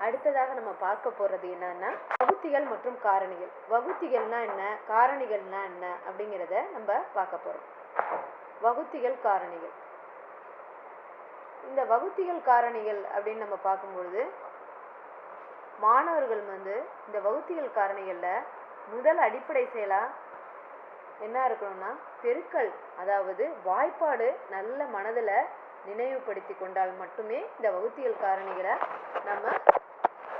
அடுத்ததாக நம்ம பார்க்க போகிறது என்னன்னா வகுத்திகள் மற்றும் காரணிகள். வகுத்திகள்னா என்ன? காரணிகள்னா என்ன? அப்படிங்கிறத நம்ம பார்க்க போகிறோம் வகுத்திகள் காரணிகள். இந்த வகுத்திகள் காரணிகள் அப்படின்னு நம்ம பார்க்கும்பொழுது மாணவர்கள் வந்து இந்த வகுத்திகள் காரணிகளில் முதல் அடிப்படை செயலாக என்ன இருக்கணும்னா பெருக்கல் அதாவது வாய்ப்பாடு நல்ல மனதில் நினைவுபடுத்தி கொண்டால் மட்டுமே இந்த வகுத்திகள் காரணிகளை நம்ம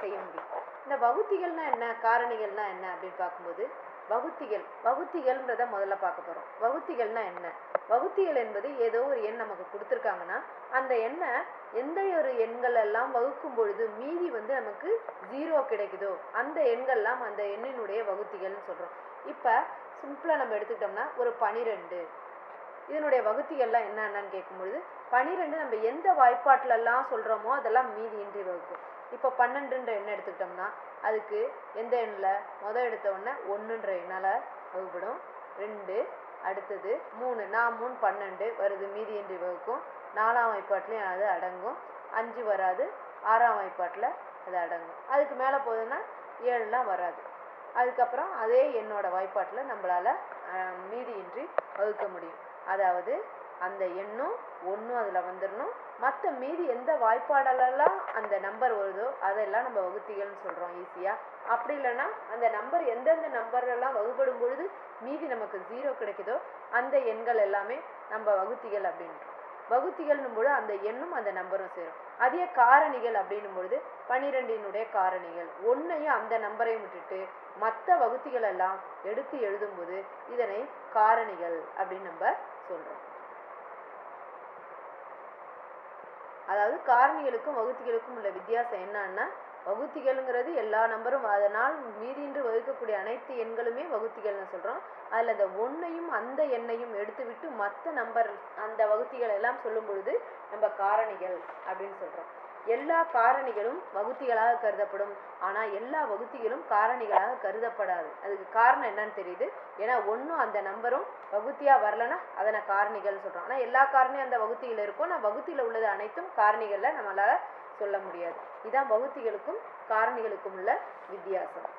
செய்ய முடியும். இந்த வகுத்திகள்னா என்ன? காரணிகள்னா என்ன அப்படின்னு பார்க்கும்போது வகுத்திகள் வகுத்திகள்ன்றத முதல்ல பார்க்க போகிறோம் வகுத்திகள்னா என்ன? வகுத்திகள் என்பது ஏதோ ஒரு எண் நமக்கு கொடுத்துருக்காங்கன்னா அந்த எண்ணை எந்த ஒரு எண்கள் எல்லாம் வகுக்கும் பொழுது மீதி வந்து நமக்கு ஜீரோ கிடைக்குதோ அந்த எண்கள்லாம் அந்த எண்ணினுடைய வகுத்திகள்னு சொல்கிறோம் இப்போ சிம்பிளாக நம்ம எடுத்துக்கிட்டோம்னா ஒரு பனிரெண்டு. இதனுடைய வகுத்திகள்லாம் என்னென்னு கேட்கும்பொழுது பனிரெண்டு நம்ம எந்த வாய்ப்பாட்டிலெல்லாம் சொல்கிறோமோ அதெல்லாம் மீதி இன்றி வகுக்கும். இப்போ பன்னெண்டுன்ற எண்ணை எடுத்துக்கிட்டோம்னா அதுக்கு எந்த எண்ணில்? மொதல் எடுத்த உடனே ஒன்றுன்ற எண்ணால் வகுப்படும் ரெண்டு அடுத்தது மூணு. நான் மூணு பன்னெண்டு வருது மீதி என்று வகுக்கும். நாலாம் வாய்ப்பாட்டிலையும் அது அடங்கும். அஞ்சு வராது ஆறாம் வாய்ப்பாட்டில் அது அடங்கும். அதுக்கு மேலே போகுதுன்னா ஏழுலாம் வராது. அதுக்கப்புறம் அதே எண்ணோட வாய்ப்பாட்டில் நம்மளால் மீதியின்றி வகுக்க முடியும். அதாவது அந்த எண்ணும் ஒன்றும் அதில் வந்துடணும் மற்ற மீதி எந்த வாய்ப்பாடலெல்லாம் அந்த நம்பர் வருதோ அதெல்லாம் நம்ம வகுத்திகள்னு சொல்கிறோம் ஈஸியாக அப்படி இல்லைன்னா அந்த நம்பர் எந்தெந்த நம்பர்லாம் வகுப்படும் பொழுது மீதி நமக்கு ஜீரோ கிடைக்குதோ அந்த எண்கள் எல்லாமே நம்ம வகுத்திகள் அப்படின்றோம். வகுத்திகள்னும் பொழுது அந்த எண்ணும் அந்த நம்பரும் சேரும். அதே காரணிகள் அப்படின்னும் பொழுது பன்னிரெண்டினுடைய காரணிகள். ஒன்றையும் அந்த நம்பரையும் விட்டுட்டு மற்ற வகுத்திகள் எல்லாம் எடுத்து எழுதும்போது இதனை காரணிகள் அப்படின்னு நம்ம சொல்கிறோம் அதாவது காரணிகளுக்கும் வகுத்திகளுக்கும் உள்ள வித்தியாசம் என்னன்னா வகுத்திகள்ங்கிறது எல்லா நம்பரும் அதனால் மீதியின்றி வகுக்கக்கூடிய அனைத்து எண்களுமே வகுத்திகள்னு சொல்கிறோம் அதில் அந்த ஒன்றையும் அந்த எண்ணையும் எடுத்துவிட்டு மற்ற நம்பர் அந்த வகுத்திகள் எல்லாம் சொல்லும் பொழுது நம்ம காரணிகள் அப்படின்னு சொல்கிறோம் எல்லா காரணிகளும் வகுத்திகளாக கருதப்படும். ஆனால் எல்லா வகுத்திகளும் காரணிகளாக கருதப்படாது. அதுக்கு காரணம் என்னன்னு தெரியுது. ஏன்னா ஒன்றும் அந்த நம்பரும் வகுத்தியாக வரலன்னா அதனை காரணிகள்னு சொல்கிறோம் ஆனால் எல்லா காரணியும் அந்த வகுத்தியில் இருக்கும். நான் வகுத்தியில் உள்ளது அனைத்தும் காரணிகளில் நம்மளால் சொல்ல முடியாது. இதான் வகுத்திகளுக்கும் காரணிகளுக்கும் உள்ள வித்தியாசம்.